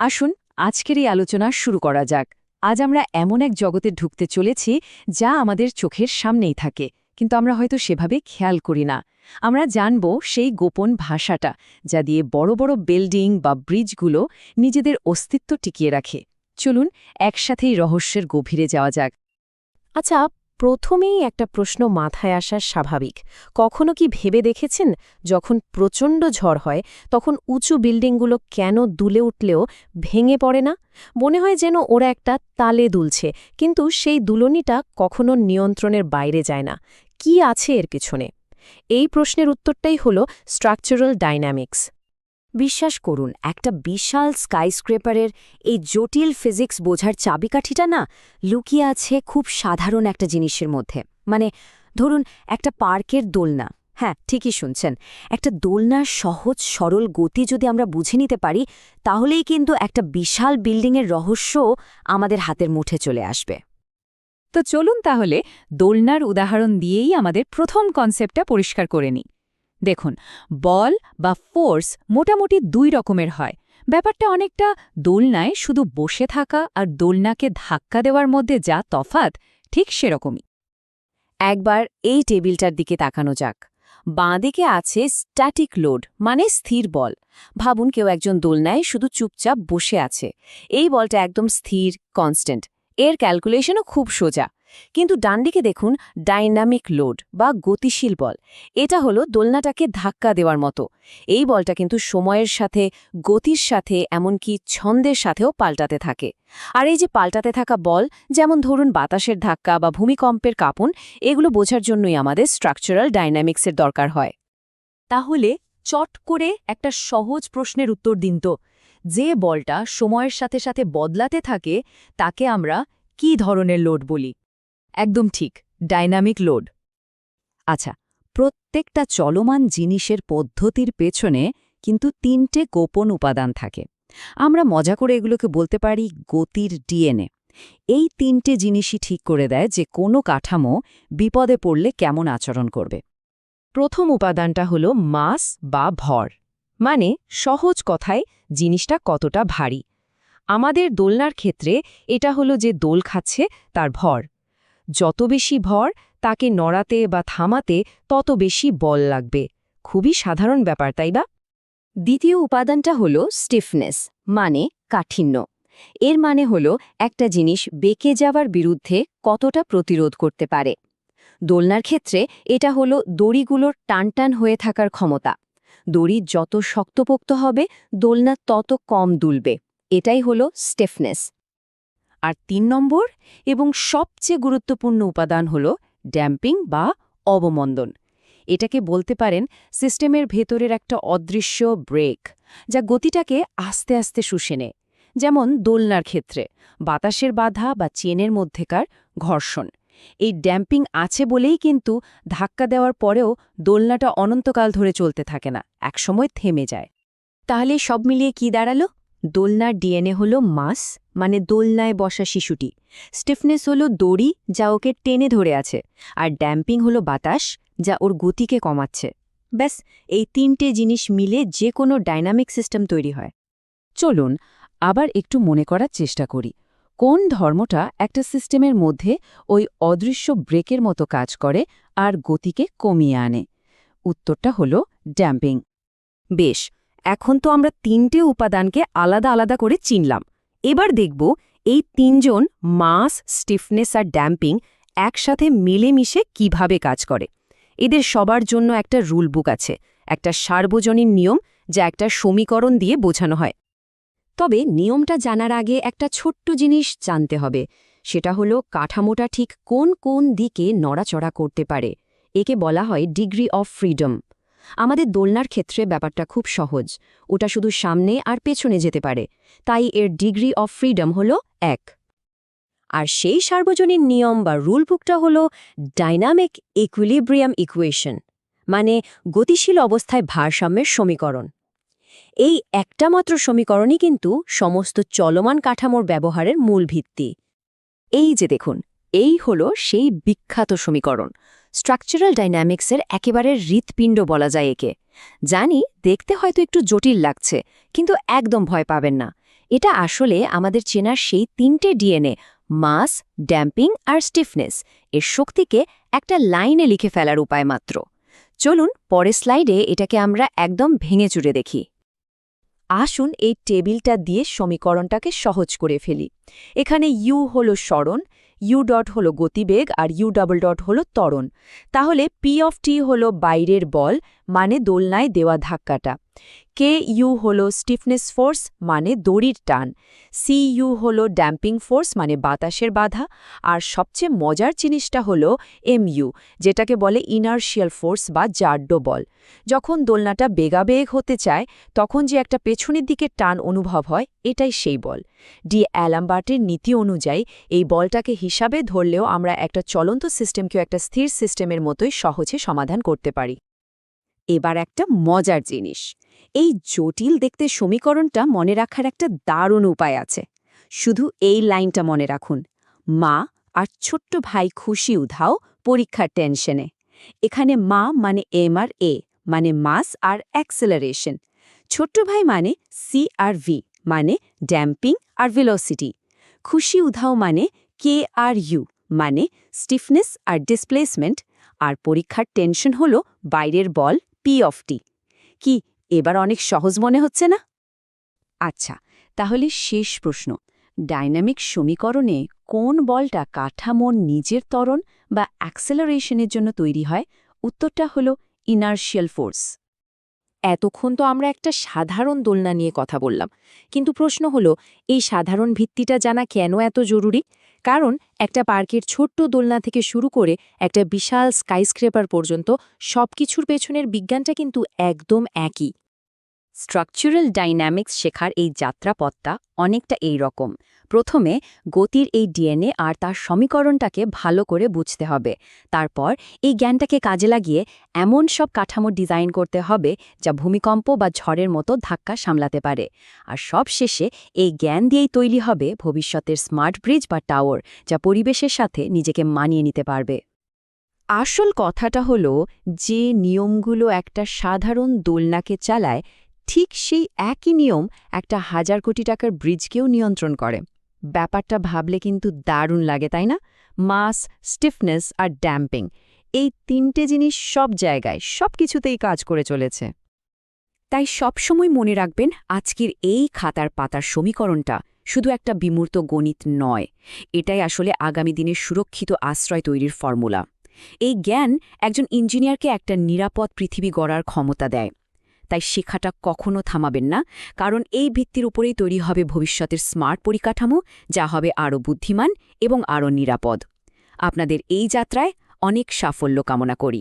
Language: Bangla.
আসুন, আজকের এই আলোচনা শুরু করা যাক। আজ আমরা এমন এক জগতে ঢুকতে চলেছি যা আমাদের চোখের সামনেই থাকে, কিন্তু আমরা হয়তো সেভাবে খেয়াল করি না। আমরা জানব সেই গোপন ভাষাটা যা দিয়ে বড় বড় বিল্ডিং বা ব্রিজগুলো নিজেদের অস্তিত্ব টিকিয়ে রাখে। চলুন, একসাথেই রহস্যের গভীরে যাওয়া যাক। আচ্ছা প্রথমেই একটা প্রশ্ন মাথায় আসা স্বাভাবিক। কখনো কি ভেবে দেখেছেন, যখন প্রচণ্ড ঝড় হয়, তখন উঁচু বিল্ডিংগুলো কেন দুলে উঠলেও ভেঙে পড়ে না? মনে হয় যেন ওরা একটা তালে দুলছে, কিন্তু সেই দুলনিটা কখনো নিয়ন্ত্রণের বাইরে যায় না। কি আছে এর পিছনে? এই প্রশ্নের উত্তরটাই হল স্ট্রাকচারাল ডাইনামিক্স বিশ্বাস করুন, একটা বিশাল স্কাইস্ক্রেপারের এই জটিল ফিজিক্স বোঝার চাবিকাঠিটা না লুকিয়ে আছে খুব সাধারণ একটা জিনিসের মধ্যে। মানে ধরুন একটা পার্কের দোলনা। হ্যাঁ ঠিকই শুনছেন। একটা দোলনার সহজ, সরল গতি যদি আমরা বুঝে নিতে পারি, তাহলেই কিন্তু একটা বিশাল বিল্ডিংয়ের রহস্য আমাদের হাতের মুঠে চলে আসবে। তো চলুন তাহলে দোলনার উদাহরণ দিয়েই আমাদের প্রথম কনসেপ্টটা পরিষ্কার করে নিই। দেখুন, বল বা ফোর্স মোটামুটি দুই রকমের হয়। ব্যাপারটা অনেকটা দোলনায় শুধু বসে থাকা আর দোলনাকে ধাক্কা দেওয়ার মধ্যে যা তফাত ঠিক সেরকমই। একবার এই টেবিলটার দিকে তাকানো যাক। বাঁদিকে আছে স্ট্যাটিক লোড মানে স্থির বল। ভাবুন কেউ একজন দোলনায় শুধু চুপচাপ বসে আছে। এই বলটা একদম স্থির, কনস্ট্যান্ট। এর ক্যালকুলেশনও খুব সোজা। কিন্তু ডানদিকে দেখুন ডাইনামিক লোড বা গতিশীল বল। এটা হলো দোলনাটাকে ধাক্কা দেওয়ার মতো। এই বলটা কিন্তু সময়ের সাথে, গতির সাথে, এমনকি ছন্দের সাথেও পাল্টাতে থাকে। আর এই যে পাল্টাতে থাকা বল, যেমন ধরুন বাতাসের ধাক্কা বা ভূমিকম্পের কাঁপন, এগুলো বোঝার জন্যই আমাদের স্ট্রাকচারাল ডাইনামিক্সের দরকার হয়। তাহলে চট করে একটা সহজ প্রশ্নের উত্তর দিন তো। যে বলটা সময়ের সাথে সাথে বদলাতে থাকে, তাকে আমরা কি ধরনের লোড বলি? একদম ঠিক, ডাইনামিক লোড। আচ্ছা প্রত্যেকটা চলমান জিনিসের পদ্ধতির পেছনে কিন্তু তিনটে গোপন উপাদান থাকে। আমরা মজা করে এগুলোকে বলতে পারি গতির ডিএনএ। এই তিনটে জিনিসই ঠিক করে দেয় যে কোনো কাঠামো বিপদে পড়লে কেমন আচরণ করবে। প্রথম উপাদানটা হলো মাস বা ভর। মানে সহজ কথায় জিনিসটা কতটা ভারী। আমাদের দোলনার ক্ষেত্রে এটা হলো যে দোল খাচ্ছে তার ভর। যত বেশি ভর তাকে নড়াতে বা থামাতে তত বেশি বল লাগবে। খুবই সাধারণ ব্যাপার, তাই বা? দ্বিতীয় উপাদানটা হল স্টিফনেস মানে কাঠিন্য। এর মানে হল একটা জিনিস বেঁকে যাওয়ার বিরুদ্ধে কতটা প্রতিরোধ করতে পারে। দোলনার ক্ষেত্রে এটা হলো দড়িগুলোর টানটান হয়ে থাকার ক্ষমতা। দড়ি যত শক্তপোক্ত হবে, দোলনা তত কম দুলবে। এটাই হলো স্টেফনেস আর তিন নম্বর এবং সবচেয়ে গুরুত্বপূর্ণ উপাদান হল ড্যাম্পিং বা অবমন্দন। এটাকে বলতে পারেন সিস্টেমের ভেতরের একটা অদৃশ্য ব্রেক যা গতিটাকে আস্তে আস্তে শুষে নেয়। যেমন দোলনার ক্ষেত্রে, বাতাসের বাধা বা চেনের মধ্যেকার ঘর্ষণ। এই ড্যাম্পিং আছে বলেই কিন্তু ধাক্কা দেওয়ার পরেও দোলনাটা অনন্তকাল ধরে চলতে থাকে না, একসময় থেমে যায়। তাহলে সব মিলিয়ে কি দাঁড়াল? দোলনার ডিএনএ হলো মাস মানে দোলনায় বসা শিশুটি। স্টিফনেস হলো দড়ি, যা ওকে টেনে ধরে আছে, আর ড্যাম্পিং হলো বাতাস, যা ওর গতিকে কমাচ্ছে। ব্যাস, এই তিনটে জিনিস মিলে যে কোনো ডাইনামিক সিস্টেম তৈরি হয়। চলুন, আবার একটু মনে করার চেষ্টা করি। কোন ধর্মটা একটা সিস্টেমের মধ্যে ওই অদৃশ্য ব্রেকের মতো কাজ করে আর গতিকে কমিয়ে আনে? উত্তরটা হল ড্যাম্পিং। বেশ, এখন তো আমরা তিনটে উপাদানকে আলাদা আলাদা করে চিনলাম। এবার দেখব এই তিনজন মাস, স্টিফনেস আর ড্যাম্পিং একসাথে মিলেমিশে কীভাবে কাজ করে। এদের সবার জন্য একটা রুল বুক আছে, একটা সার্বজনীন নিয়ম যা একটা সমীকরণ দিয়ে বোঝানো হয়। তবে নিয়মটা জানার আগে একটা ছোট্ট জিনিস জানতে হবে। সেটা হলো কাঠামোটা ঠিক কোন কোন দিকে নড়াচড়া করতে পারে। একে বলা হয় ডিগ্রি অফ ফ্রিডম। আমাদের দোলনার ক্ষেত্রে ব্যাপারটা খুব সহজ। ওটা শুধু সামনে আর পেছনে যেতে পারে। তাই এর ডিগ্রি অফ ফ্রিডম হল এক। আর সেই সার্বজনীন নিয়ম বা রুল বুকটা হল ডাইনামিক ইকুইলিব্রিয়াম ইকুয়েশন। মানে গতিশীল অবস্থায় ভারসাম্যের সমীকরণ। এই একটা মাত্র সমীকরণই কিন্তু সমস্ত চলমান কাঠামোর ব্যবহারের মূল ভিত্তি। এই যে দেখুন, এই হল সেই বিখ্যাত সমীকরণ। স্ট্রাকচারাল ডাইনামিক্সের একেবারে হৃৎপিণ্ড বলা যায় একে। জানি, দেখতে হয়তো একটু জটিল লাগছে, কিন্তু একদম ভয় পাবেন না। এটা আসলে আমাদের চেনার সেই তিনটে ডিএনএ, মাস, ড্যাম্পিং আর স্টিফনেস। এর শক্তিকে একটা লাইনে লিখে ফেলার উপায় মাত্র। চলুন, পরের স্লাইডে এটাকে আমরা একদম ভেঙে চুরে দেখি। আসুন এই টেবিলটা দিয়ে সমীকরণটাকে সহজ করে ফেলি। এখানে ইউ হল স্মরণ, ইউ ডট হল গতিবেগ আর ইউ ডাবল ডট হল ত্বরণ। তাহলে পি অফ টি হল বাইরের বল মানে দোলনায় দেওয়া ধাক্কাটা। কে ইউ হলো স্টিফনেস ফোর্স মানে দড়ির টান, সি ইউ হলো ড্যাম্পিং ফোর্স মানে বাতাসের বাধা, আর সবচেয়ে মজার জিনিসটা হলো এম ইউ যেটাকে বলে ইনার্শিয়াল ফোর্স বা জাড্ড বল। যখন দোলনাটা বেগাবেগ হতে চায়, তখন যে একটা পেছনের দিকে টান অনুভব হয়, এটাই সেই বল। ডি অ্যালাম্বার্টের নীতি অনুযায়ী, এই বলটাকে হিসাবে ধরলেও আমরা একটা চলন্ত সিস্টেমকেও একটা স্থির সিস্টেমের মতোই সহজে সমাধান করতে পারি। এবার একটা মজার জিনিস। এই জটিল দেখতে সমীকরণটা মনে রাখার একটা দারুণ উপায় আছে। শুধু এই লাইনটা মনে রাখুন। মা আর ছোট্ট ভাই খুশি উধাও পরীক্ষার টেনশনে। এখানে মা মানে এম আর এ মানে মাস আর অ্যাক্সেলারেশন। ছোট্ট ভাই মানে সি আর ভি মানে ড্যাম্পিং আর ভেলোসিটি। খুশি উধাও মানে কে আর ইউ মানে স্টিফনেস আর ডিসপ্লেসমেন্ট। আর পরীক্ষার টেনশন হল বাইরের বল পি অফ টি কি, এবার অনেক সহজ মনে হচ্ছে না? আচ্ছা তাহলে শেষ প্রশ্ন। ডাইনামিক সমীকরণে কোন বলটা কাঠামোর নিজের ত্বরণ বা অ্যাক্সেলারেশনের জন্য তৈরি হয়? উত্তরটা হল ইনার্শিয়াল ফোর্স এতক্ষণ তো আমরা একটা সাধারণ দোলনা নিয়ে কথা বললাম। কিন্তু প্রশ্ন হলো, এই সাধারণ ভিত্তিটা জানা কেন এত জরুরি? কারণ একটা পার্কের ছোট্ট দোলনা থেকে শুরু করে একটা বিশাল স্কাইস্ক্রেপার পর্যন্ত সবকিছুর পেছনের বিজ্ঞানটা কিন্তু একদম একই। স্ট্রাকচারাল ডাইনামিক্স শেখার এই যাত্রাপথটা অনেকটা এই রকম প্রথমে গতির এই ডিএনএ আর তার সমীকরণটাকে ভালো করে বুঝতে হবে। তারপর এই জ্ঞানটাকে কাজে লাগিয়ে এমন সব কাঠামো ডিজাইন করতে হবে যা ভূমিকম্প বা ঝড়ের মতো ধাক্কা সামলাতে পারে। আর সব শেষে এই জ্ঞান দিয়েই তৈরি হবে ভবিষ্যতের স্মার্ট ব্রিজ বা টাওয়ার যা পরিবেশের সাথে নিজেকে মানিয়ে নিতে পারবে। আসল কথাটা হলো, যে নিয়মগুলো একটা সাধারণ দোলনাকে চালায় ঠিক সেই একই নিয়ম একটা হাজার কোটি টাকার ব্রিজকেও নিয়ন্ত্রণ করে। ব্যাপারটা ভাবলে কিন্তু দারুণ লাগে, তাই না? মাস, স্টিফনেস আর ড্যাম্পিং। এই তিনটে জিনিস সব জায়গায়, সব কিছুতেই কাজ করে চলেছে। তাই সবসময় মনে রাখবেন, আজকের এই খাতার পাতার সমীকরণটা শুধু একটা বিমূর্ত গণিত নয়। এটাই আসলে আগামী দিনের সুরক্ষিত আশ্রয় তৈরির ফর্মুলা। এই জ্ঞান একজন ইঞ্জিনিয়ারকে একটা নিরাপদ পৃথিবী গড়ার ক্ষমতা দেয়। তাই শেখাটা কখনো থামাবেন না, কারণ এই ভিত্তির উপরেই তৈরি হবে ভবিষ্যতের স্মার্ট পরিকাঠামো, যা হবে আরও বুদ্ধিমান এবং আরও নিরাপদ। আপনাদের এই যাত্রায় অনেক সাফল্য কামনা করি।